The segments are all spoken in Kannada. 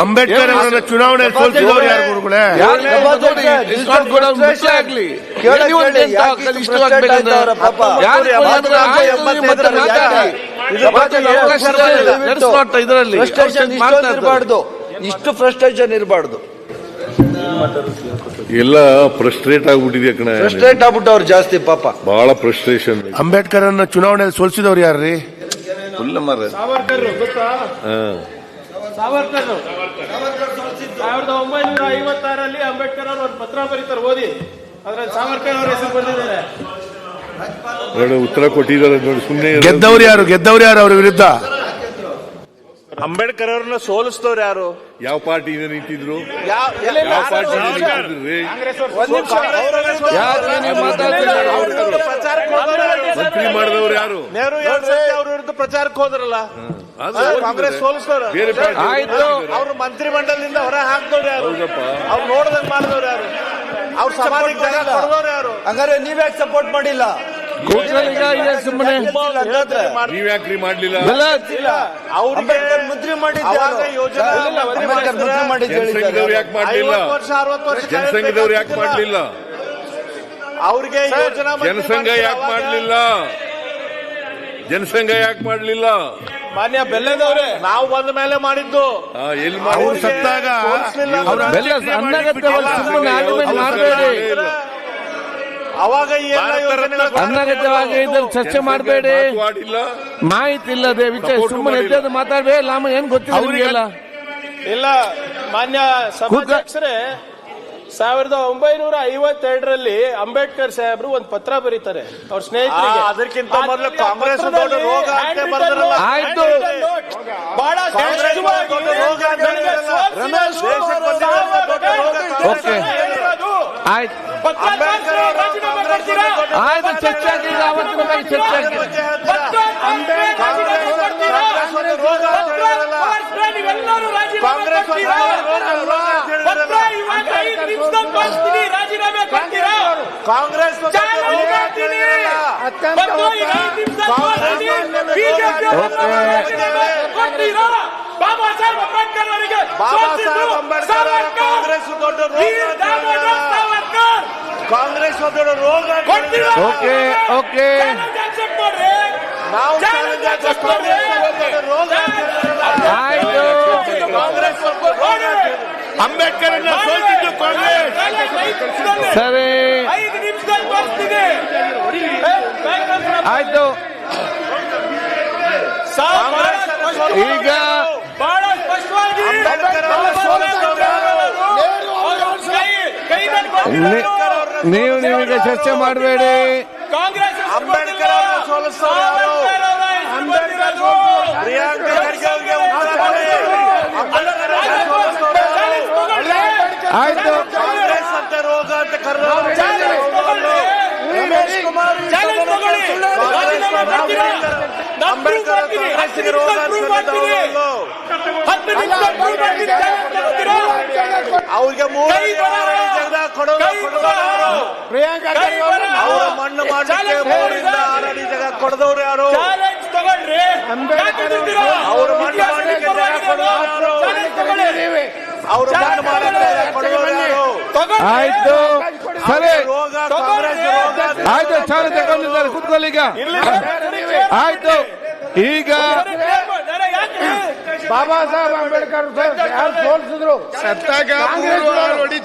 ಅಂಬೇಡ್ಕರ್ ಅವರನ್ನ ಚುನಾವಣೆ ಸೋಲಿಸಿದವರು ಯಾರು ಗುರುಗಳೇ. ಇರಬಾರ್ದು ಇಷ್ಟು ಫ್ರಸ್ಟ್ರೇಷನ್ ಇರಬಾರ್ದು ಎಲ್ಲ ಫ್ರಸ್ಟ್ರೇಟ್ ಆಗ್ಬಿಟ್ಟಿದೆ ಕಣ ಫ್ರಸ್ಟ್ರೇಟ್ ಆಗ್ಬಿಟ್ಟವ್ರು ಜಾಸ್ತಿ ಪಾಪ ಬಹಳ ಫ್ರಸ್ಟ್ರೇಷನ್ ಅಂಬೇಡ್ಕರ್ ಅನ್ನ ಚುನಾವಣೆಯಲ್ಲಿ ಸೋಲ್ಸಿದವ್ರು ಯಾರ್ರಿ ಫುಲ್ ಮರ ಸಾವರ್ಕರ್. ಸಾವಿರದ ಒಂಬೈನೂರ ಐವತ್ತಾರಲ್ಲಿ ಅಂಬೇಡ್ಕರ್ ಅವರು ಒಂದು ಪತ್ರ ಬರೀತಾರೆ ಓದಿ. ಅದ್ರಲ್ಲಿ ಸಾವರ್ಕರ್ ಅವರ ಹೆಸರು ಬಂದಿದ್ದಾರೆ ಉತ್ತರ ಕೊಟ್ಟಿದ್ದಾರೆ ನೋಡಿ ಸುಮ್ಮನೆ ಗೆದ್ದವ್ರು ಯಾರು? ಗೆದ್ದವ್ರು ಯಾರು ಅವ್ರ ವಿರುದ್ಧ? ಅಂಬೇಡ್ಕರ್ ಅವ್ರನ್ನ ಸೋಲಿಸ್ತವ್ರು ಯಾರು? ಯಾವ ಪಾರ್ಟಿ ನಿಂತಿದ್ರು? ಯಾವ ಯಾವ ಪಾರ್ಟಿ? ಮಂತ್ರಿ ಮಾಡಿದವರು ಯಾರು? ಪ್ರಚಾರಕ್ಕೆ ಹೋದ್ರಲ್ಲ? ಅವ್ರು ಕಾಂಗ್ರೆಸ್ ಪಾರ್ಟಿ ಆಯ್ತು. ಅವ್ರು ಮಂತ್ರಿ ಮಂಡಲದಿಂದ ಹೊರ ಹಾಕ್ದವ್ರು ಯಾರು? ಅವ್ರು ನೋಡ್ದಂಗ್ ಮಾಡಿದವ್ರು ಯಾರು? ಅವ್ರ ಸಮಾಜಕ್ಕೆ ಜಾಗ ಕೊಡ್ದವ್ರು ಯಾರು? ಹಂಗಾರೆ ನೀವ್ಯಾಕೆ ಸಪೋರ್ಟ್ ಮಾಡಿಲ್ಲ? ಇದೆ ಸುಮ್ಮನೆ ಹಂಗಾದ್ರೆ ನೀವ್ ಯಾಕ್ರಿ ಮಾಡ್ಲಿಲ್ಲ ಅಂಬೇಡ್ಕರ್ ಜನಸಂಘದವ್ರು ಯಾಕೆ ಮಾಡ್ಲಿಲ್ಲ ಜನಸಂಘದವ್ರು ಯಾಕೆ ಅವ್ರಿಗೆ ಯೋಜನಾ ಜನಸಂಘ ಯಾಕೆ. ಮಾಡ್ಲಿಲ್ಲ ಜನಸಂಘ ಯಾಕೆ ಮಾಡ್ಲಿಲ್ಲ ಮಾನ್ಯ ಬೆಲ್ಲದವ್ರೆ ನಾವು ಬಂದ ಮೇಲೆ ಮಾಡಿದ್ದು ಎಲ್ಲಿ ಸತ್ತಾಗ. ಬೆಲ್ಲ ಸುಮ್ಮನೆ ಮಾಡಬೇಡಿ ಅವಾಗ ಎಲ್ಲ ಯೋಜನೆಗಳು ಚರ್ಚೆ ಮಾಡಬೇಡಿ. ಮಾಹಿತಿ ಇಲ್ಲದೆ ವಿಚಾರ ಸುಮ್ಮನೆ ಮಾಡಿಲ್ಲ. ಮಾತಾಡಬೇಡಿ. ಲಾಮ ಏನ್ ಗೊತ್ತಿಲ್ಲ ಇಲ್ಲ ಮಾನ್ಯ ಸಭಾಧ್ಯಕ್ಷರೇ ಸಾವಿರದ ಒಂಬೈನೂರ ಐವತ್ತೆರಡರಲ್ಲಿ ಅಂಬೇಡ್ಕರ್ ಸಾಹೇಬ್ರು ಒಂದು ಪತ್ರ ಬರೀತಾರೆ. ಅವ್ರ ಸ್ನೇಹಿತರಿಗೆ. ಅದಕ್ಕಿಂತ ಮೊದಲು ಕಾಂಗ್ರೆಸ್. ಆಯ್ತು. ಬಹಳ ಆಯ್ತು. ಪತ್ರ ಅಂಬೇಡ್ಕರ್ ಅವರು ರಾಜೀನಾಮೆ ಕಾಂಗ್ರೆಸ್ ಕೊಡ್ತೀರಾ? ದೊಡ್ಡ ಆಯ್ತು ಚರ್ಚೆ ಆಗಿದೆ ಅವತ್ತಿನ ಬಗ್ಗೆ ಚರ್ಚೆ ಅದ್ರ ಆಗಿದೆ ಬಗ್ಗೆ ಹೇಳ್ತೀರಾ? ಪತ್ರ ಕಾಂಗ್ರೆಸ್ ರಾಜೀನಾಮೆ ಕೊಡ್ತೀರಾ? ಕಾಂಗ್ರೆಸ್ ಒಂದು ರೋಗ ಅಂತ ಹೇಳಿದ್ರಲ್ಲ. ಪತ್ರ ನೀವೆಲ್ಲರೂ ರಾಜೀನಾಮೆ ಕಾಂಗ್ರೆಸ್ ಒಂದು ಕೊಡ್ತೀರಾ? ರೋಗ ರೋಗ ಅಂತ ಪತ್ರ ಹೇಳಿದ್ರಲ್ಲ. ಇವಾಗ ಐದು ನಿಮಿಷದಲ್ಲಿ ಕಳಿಸ್ತೀನಿ, ರಾಜೀನಾಮೆ ಕೊಡ್ತೀರಾ ಕಾಂಗ್ರೆಸ್ ಒಂದು ಚಾಲೆಂಜ್ ರೋಗ ಅಂತ ಮಾಡ್ತೀನಿ. ಹೇಳಿದ್ರಲ್ಲ. ಪತ್ರ ಈಗ ಐದು ನಿಮಿಷದಲ್ಲಿ ಕಾಂಗ್ರೆಸ್ ಕೊಡ್ತೀನಿ. ಒಂದು ಬಿಜೆಪಿ ರೋಗ ಅವರನ್ನ ರಾಜೀನಾಮೆ ಕೊಡ್ತೀರಾ? ಬಾಬಾ ಸಾಹೇಬ್ ಅಂಬೇಡ್ಕರ್ ಅವರಿಗೆ ಬಾಬಾ ಸೋಲಿಸಿದ್ದು ಸಾಹೇಬ್ ಅಂಬೇಡ್ಕರ್ ಅವರ ಸಾವರ್ಕರ್. ಕಾಂಗ್ರೆಸ್ ದೊಡ್ಡ ಕಾಂಗ್ರೆಸ್ ಒಂದು ರೋಗ. Okay okay. ನಾವು ಆಯ್ತು. ಕಾಂಗ್ರೆಸ್. ಅಂಬೇಡ್ಕರ್ ಅನ್ನ ಸೋಲಿಸಿದ್ದು ಕಾಂಗ್ರೆಸ್. ಸರಿ. ಆಯ್ತು. ಈಗ ಬಹಳ ಸ್ಪಷ್ಟವಾಗಿ ಅವರನ್ನ ನಿಮಗೆ ಚರ್ಚೆ ಮಾಡಬೇಡಿ. ಆಯ್ತು. ಕಾಂಗ್ರೆಸ್ ಅಂಬೇಡ್ಕರ್ ತಗೊಳ್ತೀರಾ? ಅವ್ರಿಗೆ ಮೂರು ಕೈ ಬರ. ಜಗದ ಕೊಡೋದು ಕೈ ಬರ. ಕೈ ಬರ. ಅವರ ಮಣ್ಣು ಮಾಡಲಿಕ್ಕೆ ಜಾಗ ಕೊಡದವ್ರು ಯಾರು ಚಾಲೆಂಜ್ ತಗೊಳ್ರಿ? ಅವ್ರು ಮಣ್ಣು ಮಾಡಲಿಕ್ಕೆ ಜಾಗ ಕೊಡೋರು ಯಾರು? ಚಾಲೆಂಜ್ ತಗೊಳ್ಳಿ. ಅವರು ಮಣ್ಣು ಮಾಡಲಿಕ್ಕೆ ಜಾಗ ಕೊಡೋರು ಯಾರು ತಗೊಳ್ಳಿ. ಆಯ್ತು ಸರಿ ಆಯ್ತು ಚಾಲ ತಗೊಂಡಿದ್ದಾರೆ ಕುತ್ಕೊಳ್ಳಿ ಈಗ ಆಯ್ತು ಈಗ ಬಾಬಾ ಸಾಹೇಬ್ ಅಂಬೇಡ್ಕರ್ ಯಾರು ಸೋಲ್ಸಿದ್ರು? ಸತ್ತಾಗ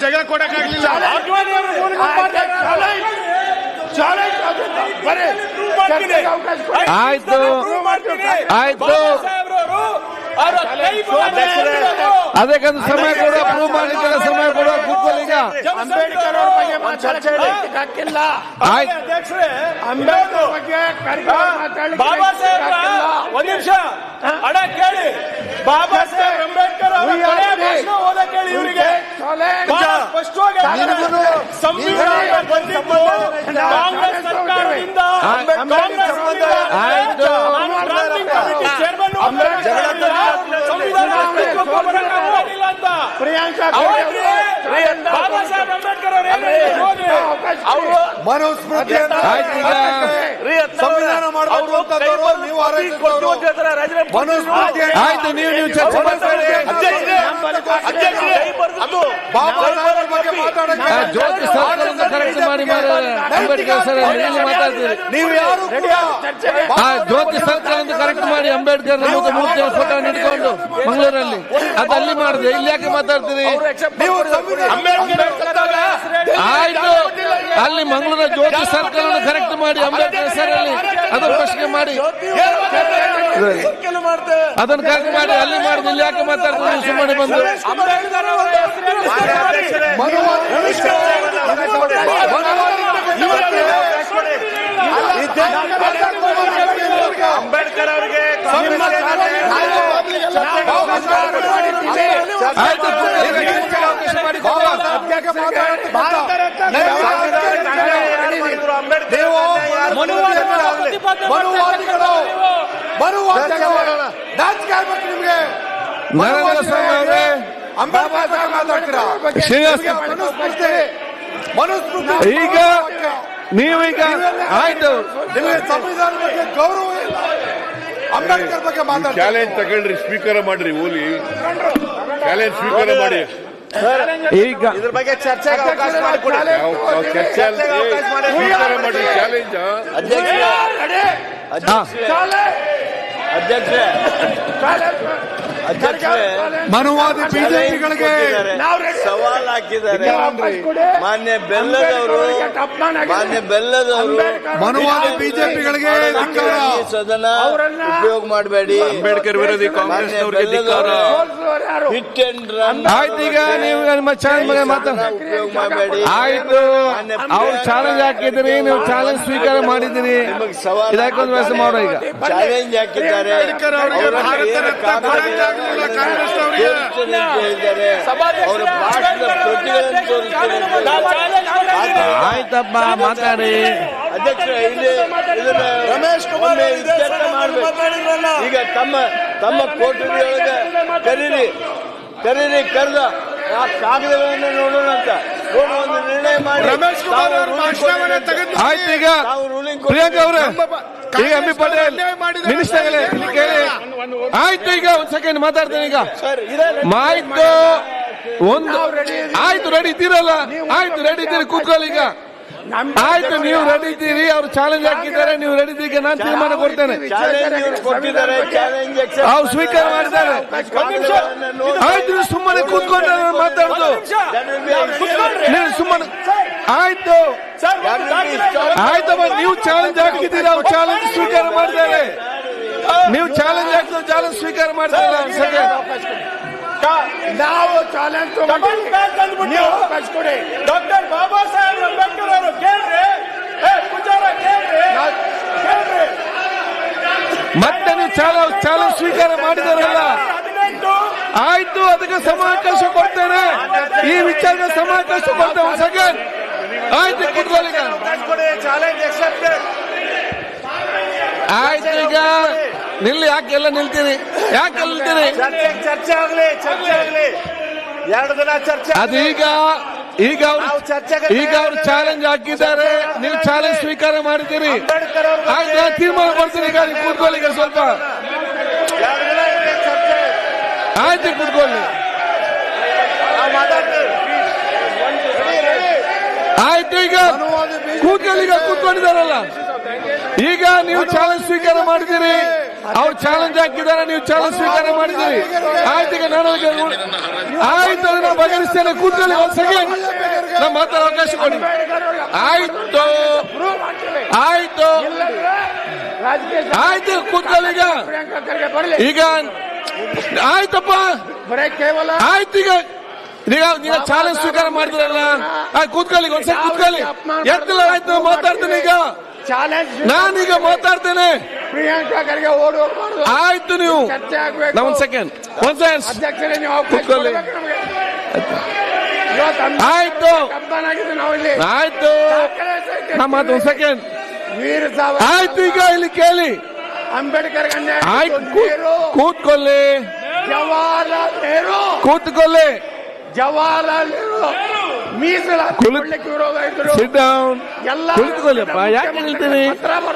ಜಾಗ ಕೊಡಕ್ಕಾಗ್ಲಿಲ್ಲ. ಆಯ್ತು. ಆಯ್ತು. ಅದಕ್ಕಂದು ಸಮಯ ಕೊಡುವ ಪ್ರೂವ್ ಮಾಡಲಿಕ್ಕೆಲ್ಲ ಸಮಯ ಕೊಡುವ ಕೂತ್ಕೊಳ್ಳಿ ಈಗ. ಅಂಬೇಡ್ಕರ್ ಅವ್ರ ಬಗ್ಗೆ. ಆಯ್ತು. ಅಂಬೇಡ್ಕರ್ ಬಗ್ಗೆ ಬಾಬಾ ಸಾಹೇಬ್ ಒಂದ್ ನಿಮಿಷ. ಅಡ ಕೇಳಿ. ಬಾಬಾ ಸಾಹೇಬ್ ಅಂಬೇಡ್ಕರ್ ಅವರ ಕೊನೆಯ ಭಾಷಣ ಓದ ಕೇಳಿ ಇವರಿಗೆ. ಬಹಳ ಸ್ಪಷ್ಟವಾಗಿ. ಸಂವಿಧಾನ ಬಂದಿದ್ದು ಕಾಂಗ್ರೆಸ್ ಸರ್ಕಾರದಿಂದ ಕಾಂಗ್ರೆಸ್ ಆಯ್ತು. ನಾನು ಡ್ರಾಫ್ಟಿಂಗ್ ಕಮಿಟಿ ಚೇರ್ಮನ್ ಅವ್ರಿಗೆ ಬಾಬಾ ಸಾಹೇಬ್ ಅಂಬೇಡ್ಕರ್ ಅವರು ಮನುಸ್ಮೃತಿ ಸಂವಿಧಾನ ಮಾಡುವಂತದ್ದವರು ನೀವು ಆರೈಸಿದವರು ಮನುಸ್ಮೃತಿ ಆಯ್ತು ನೀವು ನೀವು ಚರ್ಚೆ ಮಾಡ್ತಾರೆ ಅಧ್ಯಕ್ಷರೇ, ಅಂಬೇಡ್ಕರ್ ಸರ್ ಇಲ್ಲಿ ಮಾತಾಡ್ತೀರಿ? ನೀವು ಯಾರು ಕೂಡ ಆ ಜ್ಯೋತಿ ಸರ್ಕಲ್ ಅಂತ ಕರೆಕ್ಟ್ ಮಾಡಿ ಅಂಬೇಡ್ಕರ್ ಮೂರ್ತಿ ಫೋಟೋ ನಿಂತ್ಕೊಂಡು ಮಂಗಳೂರಲ್ಲಿ. ಅದು ಅಲ್ಲಿ ಮಾಡಿದೆ. ಇಲ್ಲಿ ಯಾಕೆ ಮಾತಾಡ್ತೀರಿ? ಆಯ್ತು. ಅಲ್ಲಿ ಮಂಗಳೂರ ಜ್ಯೋತಿ ಸರ್ಕಲ್ ಕರೆಕ್ಟ್ ಮಾಡಿ ಅಂಬೇಡ್ಕರ್ ಹೆಸರಲ್ಲಿ ಅದರ ಪ್ರಶ್ನೆ ಮಾಡಿ. ಅದನ್ನ ಕರೆಕ್ಟ್ ಮಾಡಿ ಅಲ್ಲಿ ಮಾಡಿದ್ರೆ ಇಲ್ಲಿ ಯಾಕೆ ಮಾತಾಡ್ತಾರೆ ಸುಮ್ಮನೆ ಬಂದು ಅಂಬೇಡ್ಕರ್ ಅವರ ಹೆಸರಲ್ಲಿ ಅಧ್ಯಕ್ಷರೇ, ಅಂಬೇಡ್ಕರ್ ಮನುವಾದಿಗಳು ಮನುವಾದಿಗಳು ನಿಮ್ಗೆ. ನರೇಂದ್ರ ಸ್ವಾಮಿ ಅವರೇ ಅಂಬೇಡ್ಕರ್ ಮಾತಾಡ್ತೀರಾ ಮನುಸ್ಮೃತಿ ಈಗ ನೀವೀಗ ಆಯ್ತು. ನಿಮಗೆ ಸಂವಿಧಾನ ಬಗ್ಗೆ ಗೌರವ ಇಲ್ಲ. ಅಂಬೇಡ್ಕರ್ ಬಗ್ಗೆ ಮಾತಾಡ್ತೀರಾ ಚಾಲೆಂಜ್ ತಗೊಳ್ರಿ ಸ್ಪೀಕರ್ ಮಾಡ್ರಿ ಓಲಿ. ಚಾಲೆಂಜ್ ಸ್ವೀಕಾರ ಮಾಡಿ. ಈಗ ಇದ್ರ ಬಗ್ಗೆ ಚರ್ಚೆಗೆ ಅವಕಾಶ ಮಾಡಿಕೊಡಿ. ಚರ್ಚೆ ಅಲ್ಲ, ಏ, ಸ್ವೀಕಾರ ಮಾಡ್ರಿ ಚಾಲೆಂಜ್ ಅಧ್ಯಕ್ಷ ಮನುವಾದಿ ಬಿಜೆಪಿಗಳಿಗೆ ಸವಾಲ್ ಹಾಕಿದ್ದಾರೆ. ಮಾನ್ಯ ಬೆಲ್ಲದವರು ಮಾನ್ಯ ಬೆಲ್ಲದವರು ಮನುವಾದಿ ಬಿಜೆಪಿಗಳಿಗೆ ಸದನ ಉಪಯೋಗ ಮಾಡಬೇಡಿ. ಅಂಬೇಡ್ಕರ್ ವಿರೋಧಿ ಧಿಕ್ಕಾರ. ಹಿಟ್ ಅಂಡ್ ರನ್ ಆಯ್ತು ಈಗ ನೀವು ನಿಮ್ಮ ಚಾಲೆಂಜ್ ಉಪಯೋಗ ಮಾಡಬೇಡಿ. ಆಯ್ತು. ಅವ್ರು ಚಾಲೆಂಜ್ ಹಾಕಿದ್ರಿ ನೀವು ಚಾಲೆಂಜ್ ಸ್ವೀಕಾರ ಮಾಡಿದಿರಿ ಇದಕ್ಕೊಂದು ವ್ಯವಸ್ಥೆ ಮಾಡೋ ಈಗ. ಚಾಲೆಂಜ್ ಹಾಕಿದ್ದಾರೆ. ಆಯ್ತಪ್ಪ ಮಾತಾಡಿ. ಅಧ್ಯಕ್ಷ ಇಲ್ಲಿ ಇದನ್ನ ರಮೇಶ್ ಕುಮಾರ್ ಈಗ ತಮ್ಮ ತಮ್ಮ ಕೋಟರಿಯೊಳಗೆ ಕರೀರಿ. ಕರೀರಿ ಕರೆದ. ಆ ಕಾಗದಗಳನ್ನು ನೋಡೋಣ ಅಂತ. ಒಂದು ನಿರ್ಣಯ ಮಾಡಿ. ರಮೇಶ್ ಕುಮಾರ್. ಆಯ್ತು ಈಗ. ಪ್ರಿಯಾಂಕಾ ಅವರೇ. ಈಗ ಎಂ ಬಿ ಪಟೇಲ್ ಮಿನಿಸ್ಟರ್ ಇಲ್ಲಿ ಕೇಳಿ. ಆಯ್ತು ಈಗ ಒಂದ್ ಸೆಕೆಂಡ್ ಮಾತಾಡ್ತೇನೆ ಈಗ. ಮಾಹಿತಿ ಆಯ್ತು ಒಂದು ಆಯ್ತು ರೆಡಿ ಇದ್ದೀರಲ್ಲ? ಆಯ್ತು ರೆಡಿ ಇದ್ದೀರಿ ಕೂತ್ಕೊಳ್ಳಿ ಈಗ. ಆಯ್ತು ನೀವು ರೆಡಿ ಇದ್ದೀರಿ? ಅವ್ರು ಚಾಲೆಂಜ್ ಹಾಕಿದ್ದಾರೆ ನೀವು ರೆಡಿ ಇದ್ದೀಗ ನಾನು ತೀರ್ಮಾನ ಕೊಡ್ತೇನೆ. ಅವ್ರು ಸ್ವೀಕಾರ ಮಾಡಿದ್ದಾರೆ. ಆಯ್ತು ನೀವು ಸುಮ್ಮನೆ ಕೂತ್ಕೊಂಡು ಮಾತಾಡುದು. ನೀವು ಸುಮ್ಮನೆ ಆಯ್ತು. ಆಯ್ತು ನೀವು ಚಾಲೆಂಜ್ ಹಾಕಿದ್ದೀರಿ? ಅವ್ರು ಚಾಲೆಂಜ್ ಸ್ವೀಕಾರ ಮಾಡಿದ್ದಾರೆ. ನೀವು ಚಾಲೆಂಜ್ ಹಾಕಿದ್ರು ಚಾಲೆಂಜ್ ಸ್ವೀಕಾರ ಮಾಡ್ತಾರೆ ನಾವು ಚಾಲೆಂಜ್ ನೀವು ಡಾಕ್ಟರ್ ಬಾಬಾ ಸಾಹೇಬ್ ಅಂಬೇಡ್ಕರ್ ಮತ್ತೆ ನೀವು ಚಾಲೆಂಜ್ ಚಾಲೆಂಜ್ ಸ್ವೀಕಾರ ಮಾಡಿದಾರಲ್ಲ ಆಯ್ತು ಅದಕ್ಕೆ ಸಮಾವಕಾಶ ಕೊಡ್ತೇನೆ. ಈ ವಿಚಾರ ಸಮಾವಕಾಶ ಕೊಡ್ತೇವೆ ಸೆಕೆಂಡ್ ಆಯ್ತು ಕುತ್ಕೊಳ್ಳಿ ಆಯ್ತು ಈಗ. ನಿಲ್ಲಿ ಯಾಕೆಲ್ಲ ನಿಲ್ತೀರಿ? ಯಾಕೆ ನಿಲ್ತೀರಿ? ಚರ್ಚೆ ಆಗಲಿ ಚರ್ಚೆ ಆಗಲಿ. ಎರಡು ದಿನ ಚರ್ಚೆ ಅದು ಈಗ ಅವರು ಈಗ ಅವರು ಚಾಲೆಂಜ್ ಹಾಕಿದ್ದಾರೆ. ನೀವು ಚಾಲೆಂಜ್ ಸ್ವೀಕಾರ ಮಾಡಿದ್ದೀರಿ. ತೀರ್ಮಾನ ಮಾಡ್ತೀನಿ. ಈಗ ಕೂತ್ಕೊಳ್ಳಿ ಈಗ ಸ್ವಲ್ಪ. ಆಯ್ತು ಕೂತ್ಕೊಳ್ಳಿ. ಆಯ್ತು ಈಗ ಕೂತ್ಕೊಳ್ಳಿ ಈಗ ಕೂತ್ಕೊಂಡಿದ್ದಾರಲ್ಲ. ಈಗ ನೀವು ಚಾಲೆಂಜ್ ಸ್ವೀಕಾರ ಮಾಡಿದ್ದೀರಿ. ಅವ್ರು ಚಾಲೆಂಜ್ ಹಾಕಿದ್ದಾರೆ ನೀವು ಚಾಲೆಂಜ್ ಸ್ವೀಕಾರ ಮಾಡಿದ್ದೀರಿ. ಆಯ್ತು ಈಗ ನಾನು ಆಯ್ತು ಅದನ್ನ ಬಗೆಹರಿಸ್ತೇನೆ. ಕೂತಲ್ಲಿ ಒಂದ್ ಸೆಕೆಂಡ್. ನಾ ಮಾತಾಡ ಅವಕಾಶ ಕೊಡಿ. ಆಯ್ತು. ಆಯ್ತು. ಆಯ್ತು ಕೂತ್ಕೊಳ್ಳಿ ಈಗ. ಈಗ ಆಯ್ತಪ್ಪ. ಬರೇ ಕೇವಲ ಆಯ್ತು ಈಗ. ನೀವು ಈಗ ಚಾಲೆಂಜ್ ಸ್ವೀಕಾರ ಮಾಡಿದ್ರಲ್ಲ. ಆಯ್ತು ಕೂತ್ಕೊಳ್ಳಿ ಒಂದ್ಸಲ ಕೂತ್ಕೊಳ್ಳಿ. ಎತ್ತಲ್ಲ ಆಯ್ತು ನಾನ್ ಮಾತಾಡ್ತೀನಿ ಈಗ. ನಾನೀಗ ಮಾತಾಡ್ತೇನೆ. ಪ್ರಿಯಾಂಕಾ ಖರ್ಗೆ ಓಡಿ ಹೋಗ್ಬಾರ್ದು. ಆಯ್ತು ನೀವು. ಚರ್ಚೆ ಆಗ್ಬೇಕು. ಒಂದ್ ಸೆಕೆಂಡ್ ಒಂದ್ ಸೆಕೆಂಡ್ ಅಧ್ಯಕ್ಷರೇ ನೀವು ಕೂತ್ಕೊಳ್ಳಿ. ಆಯ್ತು. ಆಯ್ತು. ನಮ್ಮ ಒಂದ್ ಸೆಕೆಂಡ್ ವೀರ ಸಾವರ್ಕರ್ ಆಯ್ತು ಈಗ ಇಲ್ಲಿ ಕೇಳಿ. ಅಂಬೇಡ್ಕರ್ ಆಯ್ತು. ಕೂತ್ಕೊಳ್ಳಿ. ಜವಾಹರ್ಲಾಲ್ ನೆಹರು. ಕೂತ್ಕೊಳ್ಳಿ. ಜವಾಹರ್ಲಾಲ್ ನೆಹರು. ಮೀಸಲಾತಿ ಕುಳಿತ್- ಕೊಡ್ಲಿಕ್ಕೆ ವಿರೋಧ ಇದ್ರು ಸಿಟ್ ಡೌನ್ ಎಲ್ಲ ಕುಳಿತುಕೊಳ್ಳಪ್ಪ. ಯಾಕೆ ನಿಲ್ತೀನಿ?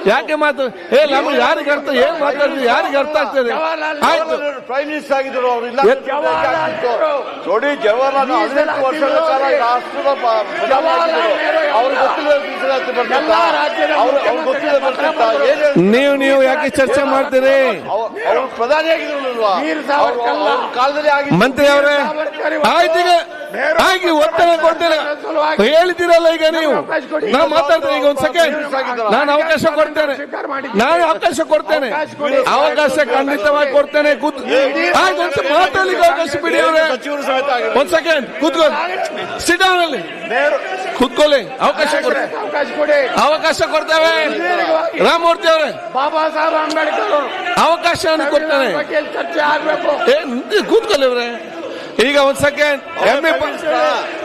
ಯಾಕೆ ಮಾತು ಏ ನಮ್ಗೆ ಯಾರಿಗೆ ಅರ್ಥ ಏನ್ ಮಾತಾಡ್ತೀವಿ ಯಾರಿಗೆ ಅರ್ಥ ಆಗ್ತದೆ ಆಯ್ತು. ಪ್ರೈಮ್ ಮಿನಿಸ್ಟರ್ ಆಗಿದ್ರು ಅವರು ಇಲ್ಲ. ನೋಡಿ ಜವಾಹರ್ಲಾಲ್ ಹದಿನೆಂಟು ವರ್ಷಗಳ ಕಾಲ ರಾಷ್ಟ್ರದ. ಅವ್ರು ಗೊತ್ತಿಲ್ಲ ಮೀಸಲಾತಿ ಅವ್ರು ಗೊತ್ತಿಲ್ಲ ನೀವು ನೀವು ಯಾಕೆ ಚರ್ಚೆ ಮಾಡ್ತೀರಿ? ಅವರು ಪ್ರಧಾನಿ ಆಗಿದ್ರು ಕಾಲದಲ್ಲಿ ಆಗಿ ಮಂತ್ರಿ ಅವರೇ ಆಯ್ತು ಆಗಿ ಒತ್ತಡ ಕೊಡ್ತೇನೆ ಹೇಳ್ತೀರಲ್ಲ ಈಗ ನೀವು. ನಾ ಮಾತಾಡ್ತೇನೆ ಈಗ ಒಂದ್ ಸೆಕೆಂಡ್ ನಾನು ಅವಕಾಶ ಕೊಡ್ತೇನೆ. ನಾನು ಅವಕಾಶ ಕೊಡ್ತೇನೆ. ಅವಕಾಶ ಖಂಡಿತವಾಗಿ ಕೊಡ್ತೇನೆ. ಕೂತ್ ಆಯ್ತು ಒಂದ್ ಮಾತಾಡ್ಲಿಕ್ಕೆ ಅವಕಾಶ ಬಿಡಿ ಅವರೇ. ಒಂದ್ ಸೆಕೆಂಡ್ ಕೂತ್ಕೊಳ್ಳಿ. ಸಿಟಲ್ಲಿ ಅಲ್ಲಿ. ಕೂತ್ಕೊಳ್ಳಿ. ಅವಕಾಶ ಕೊಡಿ. ಅವಕಾಶ ಕೊಡಿ. ಅವಕಾಶ ಕೊಡ್ತೇವೆ. ರಾಮಮೂರ್ತಿ ಅವರೇ. ಬಾಬಾ ಸಾಹೇಬ್ ಅಂಬೇಡ್ಕರ್ ಅವಕಾಶ ಕೊಡ್ತೇನೆ. ಕೂತ್ಕೊಳ್ಳಿ ಅವ್ರೆ. ಈಗ ಒಂದ್ ಸೆಕೆಂಡ್.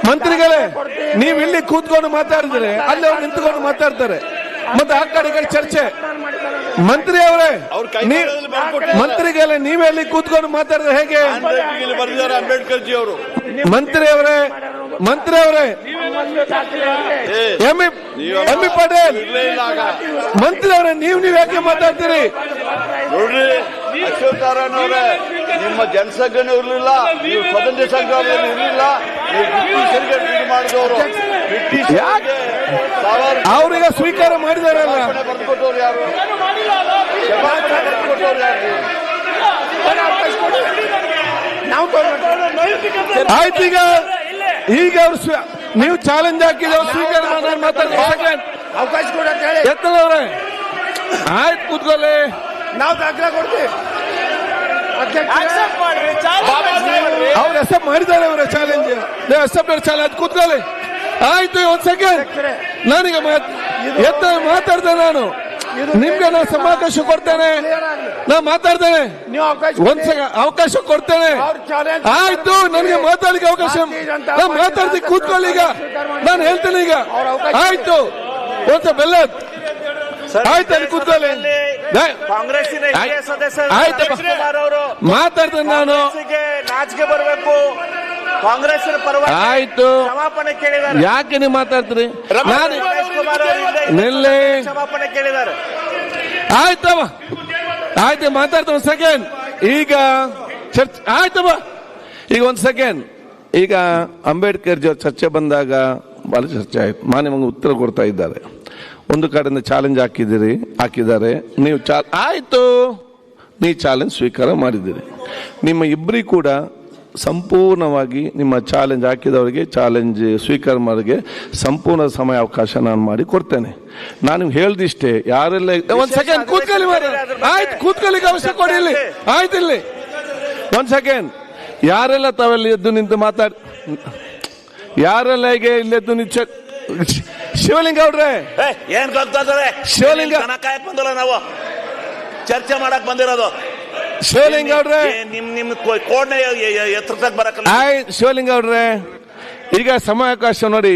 ಮಂತ್ರಿಗಳೇ ನೀವ್ ಇಲ್ಲಿ ಕೂತ್ಕೊಂಡು ಮಾತಾಡಿದ್ರೆ ಅಲ್ಲಿ ಅವ್ರು ನಿಂತ್ಕೊಂಡು ಮಾತಾಡ್ತಾರೆ. ಮತ್ತೆ ಆ ಕಡೆ ಕಡೆ ಚರ್ಚೆ. ಮಂತ್ರಿ ಅವರೇ. ಮಂತ್ರಿಗಳೇ ನೀವೇ ಅಲ್ಲಿ ಕೂತ್ಕೊಂಡು ಮಾತಾಡಿದ್ರೆ ಹೇಗೆ? ಅಂಬೇಡ್ಕರ್ ಜಿ ಅವರು. ಮಂತ್ರಿ ಅವರೇ ಮಂತ್ರಿ ಅವರೇ. M M Patil. ಮಂತ್ರಿ ಅವರೇ ನೀವ್ ನೀವ್ ಯಾಕೆ ಮಾತಾಡ್ತೀರಿ? ಅಶೋಕ್ ನಾರಾಯಣ ಅವರೇ ನಿಮ್ಮ ಜನಸಂಘನೂ ಇರಲಿಲ್ಲ ನೀವು ಸ್ವತಂತ್ರ ಸಂಗ್ರಾಮದಲ್ಲಿ ಇರಲಿಲ್ಲ ನೀವು ಬ್ರಿಟಿಷರಿಗೆ ಮಾಡಿದವರು. ಅವರಿಗೆ ಸ್ವೀಕಾರ ಮಾಡಿದಾರಲ್ಲ ಬರ್ಕೊಟ್ಟವ್ರು ಯಾರು? ಕ್ಷಮಾಪಣೆ ಬರ್ಕೊಟ್ಟವ್ರು ಯಾರು? ನಾವು ತಗೊಂಡ್ವಿ. ಆಯ್ತು ಈಗ ಈಗ ಅವ್ರು ಸ್ವ- ನೀವು ಚಾಲೆಂಜ್ ಹಾಕಿದ್ರೆ ಅವ್ರು ಸ್ವೀಕಾರ ಮಾತಾಡಿ. ಅವಕಾಶ ಕೊಡಿ ಅಂತ ಹೇಳಿ. ಎತ್ತಲವ್ರೆ ಆಯ್ತು ಕೂತ್ಕೊಳ್ಳಿ. ನಾವು ದಾಖಲೆ ಕೊಡ್ತೀವಿ ಅಧ್ಯಕ್ಷರೇ, Accept ಮಾಡ್ರಿ ಚಾಲೆಂಜ್ ಮಾಡ್ರಿ ಅವ್ರು ಅಕ್ಸೆಪ್ಟ್ ಮಾಡಿದ್ದಾರೆ ಅವರ ಚಾಲೆಂಜ್ ಅಕ್ಸೆಪ್ಟ್ ಚಾಲೆಂಜ್ ಕೂತ್ಕೊಳ್ಳಿ. ಆಯ್ತು ಒಂದ್ ಸೆಕೆಂಡ್ ನಾನೀಗ ಮಾತ್- ಎತ್ತ ಮಾತಾಡ್ತೇನೆ ನಾನು. ನಿಮ್ಗೆ ನಾನು ಸಮಾವಕಾಶ ಕೊಡ್ತೇನೆ. ನಾ ಮಾತಾಡ್ತೇನೆ. ನೀವು ಅವಕಾಶ ಒಂದ್ ಸೆಕೆಂಡ್ ಅವಕಾಶ ಕೊಡ್ತೇನೆ. ಅವ್ರು ಚಾಲೆಂಜ್ ಆಯ್ತು ನನಗೆ ಮಾತಾಡ್ಲಿಕ್ಕೆ ಅವಕಾಶ. ನಾನು ಮಾತಾಡ್ತೀನಿ ಕೂತ್ಕೊಳ್ಳಿ ಈಗ. ನಾನು ಹೇಳ್ತೇನೆ ಈಗ. ಆಯ್ತು. ಒಂದ್ಸ ಬೆಲ್ಲ ಆಯ್ತು ಕೂತ್ಕೊಳ್ಳಿ. ಕಾಂಗ್ರೆಸ್ಸಿನ ಹಿರಿಯ ಮಾತಾಡ್ತೇನೆ ನಾನು. ನಾಚಿಕೆ ಬರಬೇಕು. ಕಾಂಗ್ರೆಸ್ಸಿನ ಪರವಾಗಿ ಆಯ್ತು. ಕ್ಷಮಾಪಣೆ ಕೇಳಿದ್ದಾರೆ. ಯಾಕೆ ನೀವು ಮಾತಾಡ್ತೀರಿ? ನಾನು ನಿಲ್ಲಿ. ಕ್ಷಮಾಪಣೆ ಕೇಳಿದ್ದಾರೆ. ಆಯ್ತವ ಆಯ್ತು ಮಾತಾಡ್ತೇವೆ ಒಂದ್ ಸೆಕೆಂಡ್. ಈಗ ಚರ್ಚ್ ಆಯ್ತವ ಈಗ ಒಂದು ಸೆಕೆಂಡ್. ಈಗ ಅಂಬೇಡ್ಕರ್ ಜೊತೆ ಚರ್ಚೆ ಬಂದಾಗ ಬಹಳ ಚರ್ಚೆ ಆಯ್ತು. ಮಾನ್ಯ ಉತ್ತರ ಕೊಡ್ತಾ ಇದ್ದಾರೆ. ಒಂದು ಕಡೆಯಿಂದ ಚಾಲೆಂಜ್ ಹಾಕಿದ್ದೀರಿ ಹಾಕಿದ್ದಾರೆ. ನೀವು ಚಾ ಆಯಿತು. ನೀವು ಚಾಲೆಂಜ್ ಸ್ವೀಕಾರ ಮಾಡಿದ್ದೀರಿ. ನಿಮ್ಮ ಇಬ್ಬರಿಗೂ ಕೂಡ ಸಂಪೂರ್ಣವಾಗಿ ನಿಮ್ಮ ಚಾಲೆಂಜ್ ಹಾಕಿದವರಿಗೆ ಚಾಲೆಂಜ್ ಸ್ವೀಕಾರ ಮಾಡೋರಿಗೆ ಸಂಪೂರ್ಣ ಸಮಯ ಅವಕಾಶ ನಾನು ಮಾಡಿ ಕೊಡ್ತೇನೆ. ನಾನು ಹೇಳ್ದಿಷ್ಟೇ ಯಾರೆಲ್ಲ ಒಂದು ಸೆಕೆಂಡ್ ಕೂತ್ಕೊಳ್ಳಿ ಮಾರ್ರೆ. ಆಯ್ತು ಕೂತ್ಕೊಳ್ಳಿಕ್ಕೆ ಅವಶ್ಯ ಕೊಡಿ ಇಲ್ಲಿ. ಆಯ್ತು ಇಲ್ಲಿ. ಒಂದು ಸೆಕೆಂಡ್ ಯಾರೆಲ್ಲ ತಾವೆಲ್ಲ ಎದ್ದು ನಿಂತು ಮಾತಾಡಿ ಯಾರೆಲ್ಲ ಹೀಗೆ ಇಲ್ಲಿ ಎದ್ದು ನಿಂತು ಶಿವಲಿಂಗ ಅವ್ರೆ. ಏನ್ ಗೊತ್ತಾದ್ರೆ ಶಿವಲಿಂಗ. ದನ ಕಾಯಕ್ ಬಂದಿಲ್ಲ ನಾವು? ಚರ್ಚೆ ಮಾಡಕ್ ಬಂದಿರೋದು. ಶಿವಲಿಂಗ ಅವ್ರೆ. ನಿಮ್ ನಿಮ್ ಕೋಡ್ನೆ ಎತ್ತರದಾಗ ಬರಕಲ್ಲ ಆಯ್ ಶಿವಲಿಂಗ ಅವ್ರೆ. ಈಗ ಸಮಯಾವಕಾಶ ನೋಡಿ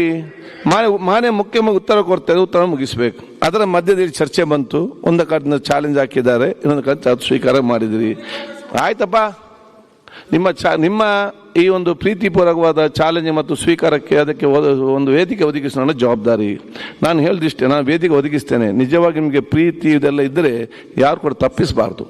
ಮಾನ್ಯ ಮಾನ್ಯ ಮುಖ್ಯಮಂತ್ರಿ ಉತ್ತರ ಕೊಡ್ತಾರೆ ಉತ್ತರ ಮುಗಿಸ್ಬೇಕು. ಅದರ ಮಧ್ಯದಲ್ಲಿ ಚರ್ಚೆ ಬಂತು. ಒಂದು ಕಡೆ ಚಾಲೆಂಜ್ ಹಾಕಿದ್ದಾರೆ. ಇನ್ನೊಂದು ಕಡೆ ಅದು ಸ್ವೀಕಾರ ಮಾಡಿದಿರಿ. ಆಯ್ತಪ್ಪ. ನಿಮ್ಮ ಚಾ ನಿಮ್ಮ ಈ ಒಂದು ಪ್ರೀತಿಪೂರ್ವಕವಾದ ಚಾಲೆಂಜ್ ಮತ್ತು ಸ್ವೀಕಾರಕ್ಕೆ ಅದಕ್ಕೆ ಒಂದು ವೇದಿಕೆ ಒದಗಿಸೋ ನನ್ನ ಜವಾಬ್ದಾರಿ. ನಾನು ಹೇಳ್ದಿಷ್ಟೇ, ನಾನು ವೇದಿಕೆ ಒದಗಿಸ್ತೇನೆ. ನಿಜವಾಗಿ ನಿಮಗೆ ಪ್ರೀತಿ ಇದೆಲ್ಲ ಇದ್ದರೆ ಯಾರು ಕೂಡ ತಪ್ಪಿಸಬಾರ್ದು.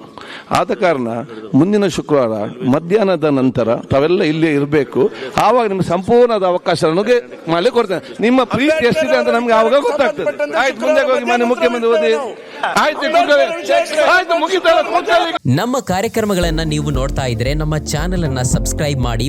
ಆದ ಕಾರಣ ಮುಂದಿನ ಶುಕ್ರವಾರ, ಮಧ್ಯಾಹ್ನದ ನಂತರ ತಾವೆಲ್ಲ ಇಲ್ಲೇ ಇರಬೇಕು. ಆವಾಗ ನಿಮ್ಗೆ ಸಂಪೂರ್ಣದ ಅವಕಾಶ ನನಗೆ ಮಾಡಲಿಕ್ಕೆ ಕೊಡ್ತೇನೆ. ನಿಮ್ಮ ಪ್ರೀತಿ ಎಷ್ಟಿದೆ ಅಂತ ನಮ್ಗೆ ಆವಾಗ ಗೊತ್ತಾಗ್ತದೆ. ಆಯ್ತು, ಮುಂದೆ ಹೋಗಿ ಮಾನ್ಯ ಮುಖ್ಯಮಂತ್ರಿ ಓದಿ. ಆಯ್ತು ನಮ್ಮ ಕಾರ್ಯಕ್ರಮಗಳನ್ನ ನೀವು ನೋಡ್ತಾ ಇದ್ರೆ ನಮ್ಮ ಚಾನೆಲ್ ಅನ್ನ ಸಬ್ಸ್ಕ್ರೈಬ್ ಮಾಡಿ